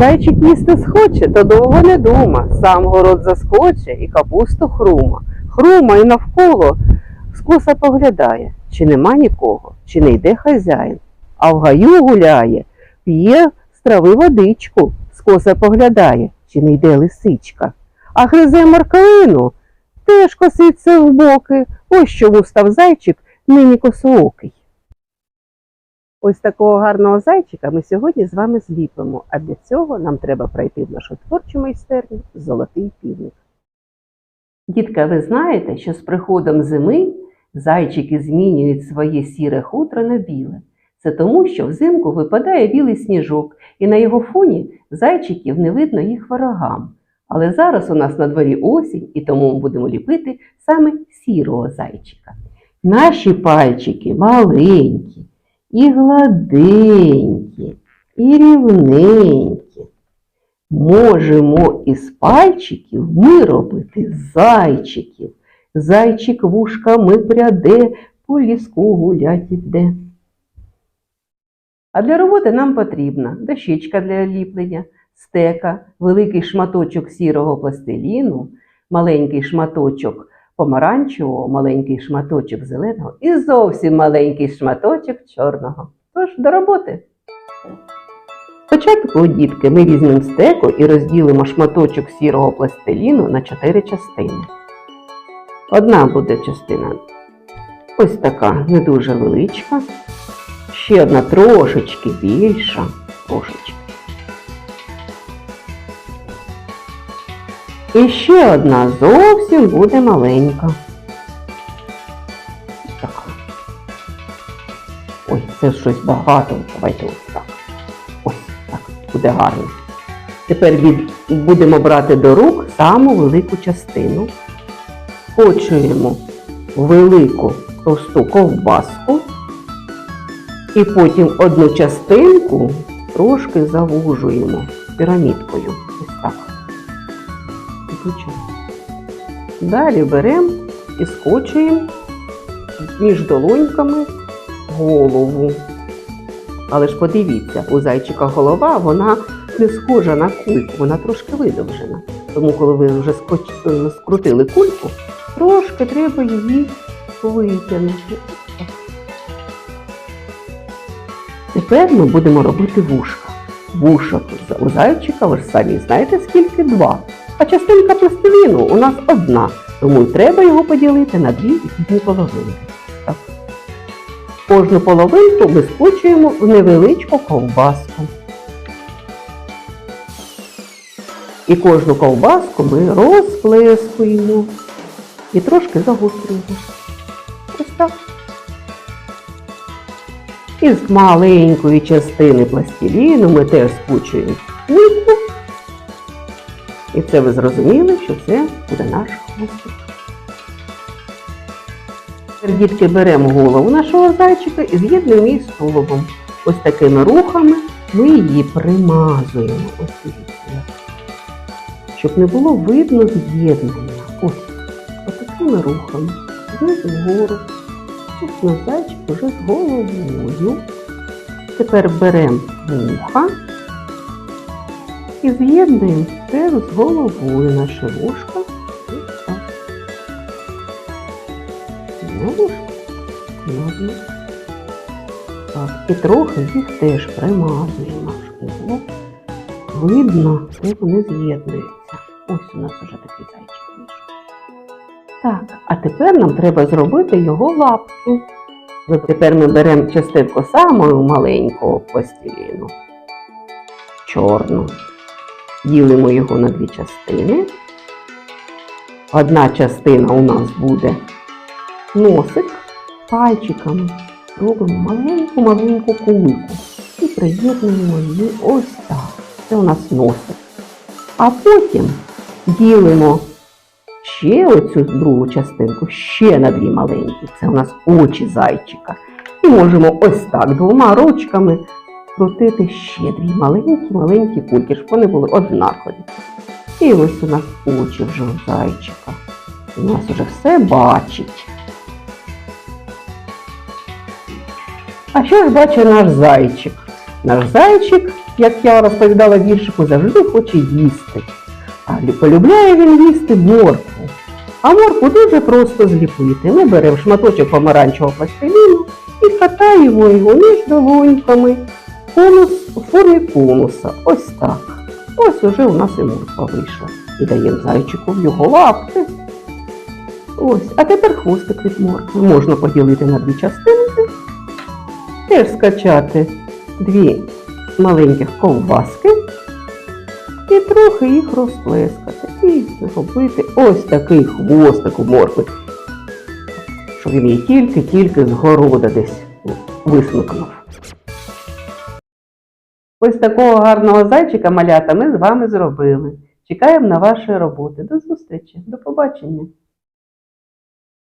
Зайчик їсти схоче, то довго не дума. Сам город заскоче і капусту хрума. Хрума і навколо скоса поглядає, чи нема нікого, чи не йде хазяїн. А в гаю гуляє, п'є з трави водичку, скоса поглядає, чи не йде лисичка. А гризе моркалину, теж коситься в боки. Ось чому став зайчик нині косоокий. Ось такого гарного зайчика ми сьогодні з вами зліпимо, а для цього нам треба пройти в нашу творчу майстерню Золотий півник. Дітка, ви знаєте, що з приходом зими зайчики змінюють своє сіре хутро на біле. Це тому, що взимку випадає білий сніжок, і на його фоні зайчиків не видно їх ворогам. Але зараз у нас на дворі осінь, і тому ми будемо ліпити саме сірого зайчика. Наші пальчики маленькі, і гладенькі, і рівненькі. Можемо із пальчиків ми робити зайчиків. Зайчик вушками пряде, по ліску гулять іде. А для роботи нам потрібна дощечка для ліплення, стека, великий шматочок сірого пластиліну, маленький шматочок помаранчевого, маленький шматочок зеленого і зовсім маленький шматочок чорного. Тож до роботи. Спочатку, дітки, ми візьмемо стеку і розділимо шматочок сірого пластиліну на чотири частини. Одна буде частина ось така, не дуже величка. Ще одна трошечки більша. Трошечки. І ще одна зовсім буде маленька. Ось. Ой, це щось багато. Давайте ось так. Ось так, буде гарно. Тепер від... будемо брати до рук саму велику частину. Скочуємо велику товсту ковбаску. І потім одну частинку трошки завужуємо пірамідкою. Ось Далі беремо і скочуємо між долоньками голову. Але ж подивіться, у зайчика голова, вона не схожа на кульку, вона трошки видовжена. Тому, коли ви вже скрутили кульку, трошки треба її витягнути. Тепер ми будемо робити вушка. Вушок у зайчика, ви ж самі знаєте, скільки два. А частинка пластиліну у нас одна, тому й треба його поділити на дві різні половинки. Так. Кожну половинку ми скочуємо в невеличку ковбаску. І кожну ковбаску ми розплескуємо і трошки загострюємо. Ось так. Із маленької частини пластиліну ми теж скучуємо. І це ви зрозуміли, що це буде наш хвостик. Тепер, дітки, беремо голову нашого зайчика і з'єднуємо її з тулубом. Ось такими рухами ми її примазуємо. Ось дивіться. Щоб не було видно з'єднання. Ось. Ось такими рухами. Знизу вгору. Ось на зайчик уже з головою. Тепер беремо вуха і з'єднуємо теж з головою наше вушко. Знову ж. Так, і трохи їх теж примазуємо, видно, де вони з'єднуються. Ось у нас уже такий зайчик вийшов. Так, а тепер нам треба зробити його лапки. От Тепер ми беремо частинку самого маленького пластиліну, чорну, ділимо його на дві частини. Одна частина у нас буде носик пальчиками. Робимо маленьку-маленьку кульку і приєднуємо її ось так. Це у нас носик. А потім ділимо ще оцю другу частинку, ще на дві маленькі. Це у нас очі зайчика. І можемо ось так двома ручками крутити ще дві маленькі-маленькі кульки, щоб вони були однакові. І ось у нас очі вже у зайчика. У нас вже все бачить. А що ж бачить наш зайчик? Наш зайчик як я розповідала віршику, завжди хоче їсти. А полюбляє він їсти моркву. А моркву дуже просто зліпити. Ми беремо шматочок помаранчевого пластиліну і катаємо його між долоньками конус у формі конуса. Ось так. Ось уже у нас і морква вийшла. І даємо зайчику в його лапки. Ось, а тепер хвостик від моркви можна поділити на дві частинки. Теж скачати дві маленьких ковбаски і трохи їх розплескати. І зробити ось такий хвостик у моркви, щоб він її тільки-тільки з города десь висмикнув. Ось такого гарного зайчика малята ми з вами зробили. Чекаємо на ваші роботи. До зустрічі, до побачення.